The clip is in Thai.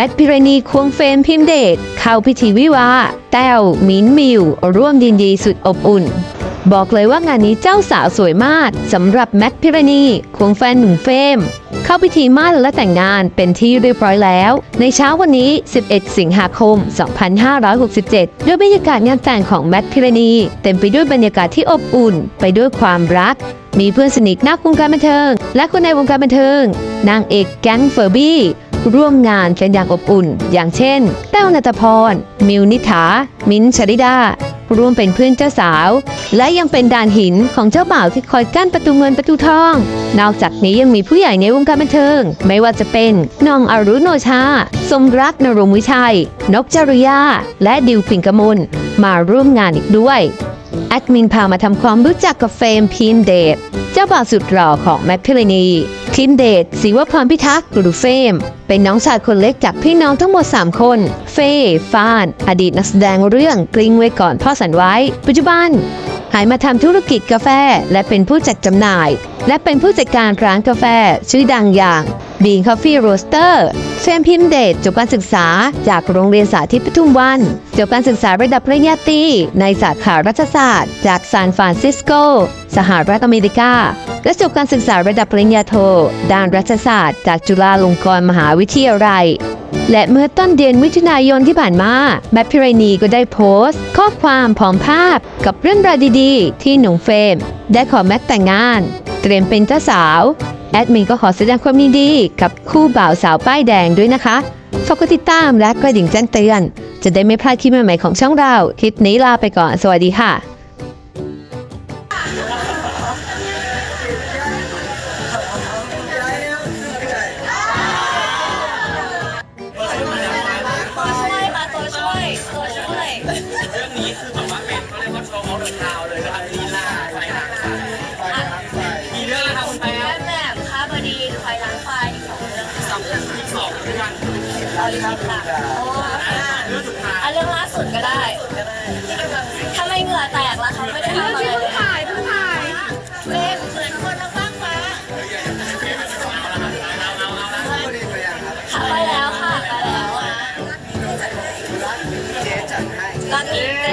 แมทพิรณีควงเฟรมพิมเดชเข้าพิธีวิวา แต้วมินมิว ร่วมยินดีสุดอบอุ่น บอกเลยว่างานนี้เจ้าสาวสวยมากสำหรับแมทพิรณีควงแฟนหนุ่มเฟรมเข้าพิธีมั่นและแต่งงานเป็นที่เรียบร้อยแล้ว ในเช้าวันนี้ 11 สิงหาคม 2567 ด้วยบรรยากาศงานแต่งของแมทพิรณี เต็มไปด้วยบรรยากาศที่อบอุ่น ไปด้วยความรัก มีเพื่อนสนิทนักวงการบันเทิง และคนในวงการบันเทิง นางเอกแก๊งเฟอร์บี้ ร่วมงานกันอย่างอบอุ่น อย่างเช่น แต้วนัตพร มิวนิษฐามิ้นชริดา ร่วมเป็นเพื่อนเจ้าสาว และยังเป็นด่านหินของเจ้าบ่าวที่คอยกั้นประตูเงินประตูทอง นอกจากนี้ยังมีผู้ใหญ่ในวงการบันเทิง ไม่ว่าจะเป็นน้องอรุณโนชา สมรักนรงวิชัย นกจริยา และดิวปิงกมลมาร่วมงานอีกด้วย แอดมินพามาทำความรู้จักกับเฟรมพินเดชเจ้าบ่าวสุดหล่อของแมทพิรณีพินเดชศิวพรพิทักษ์หรือเฟรมเป็นน้องชายคนเล็กจากพี่น้องทั้งหมด 3 คน เฟย์ฟาน อดีตนักแสดงเรื่องกลิ้งไว้ก่อนพ่อสันไว้ ปัจจุบันหายมาทำธุรกิจกาแฟ และเป็นผู้จัดจำหน่าย และเป็นผู้จัดการร้านกาแฟ ชื่อดังอย่าง Bean Coffee Roaster มพิมเดชจบการศึกษาจากโรงเรียนสาธิตปทุมวันจบการศึกษาระดับปริญญาตรีในสาขารัฐศาสตร์ จากซานฟรานซิสโก สหรัฐอเมริกา และจบการศึกษาระดับปริญญาโท ด้านรัฐศาสตร์ จากจุฬาลงกรณ์มหาวิทยาลัยและเมื่อต้นเดือนมิถุนายนที่ผ่านมาแมทพิรณีก็ได้โพสต์ ข้อความพร้อมภาพกับเรื่องราวดีๆ ที่หนุ่มเฟรมได้ขอแมทแต่งงาน เตรียมเป็นเจ้าสาว แอดมินก็ขอแสดงความยินดีกับคู่บ่าวสาวป้ายแดงด้วยนะคะฝากกดติดตามและกระดิ่งแจ้งเตือน จะได้ไม่พลาดคลิปใหม่ๆของช่องเรา คลิปนี้ลาไปก่อน สวัสดีค่ะ ที่สองเรื่องเราอีกทีค่ะโอ้เรื่องสุดท้ายอะเรื่องล่าสุดก็ได้ทำไมเหงื่อแตกล่ะคะไม่ได้ทำอะไรเลยถ่ายเพิ่งถ่ายเล่นเหมือนคนละฟ้างฟ้าค่ะไปแล้วค่ะ ไปแล้วตอนนี้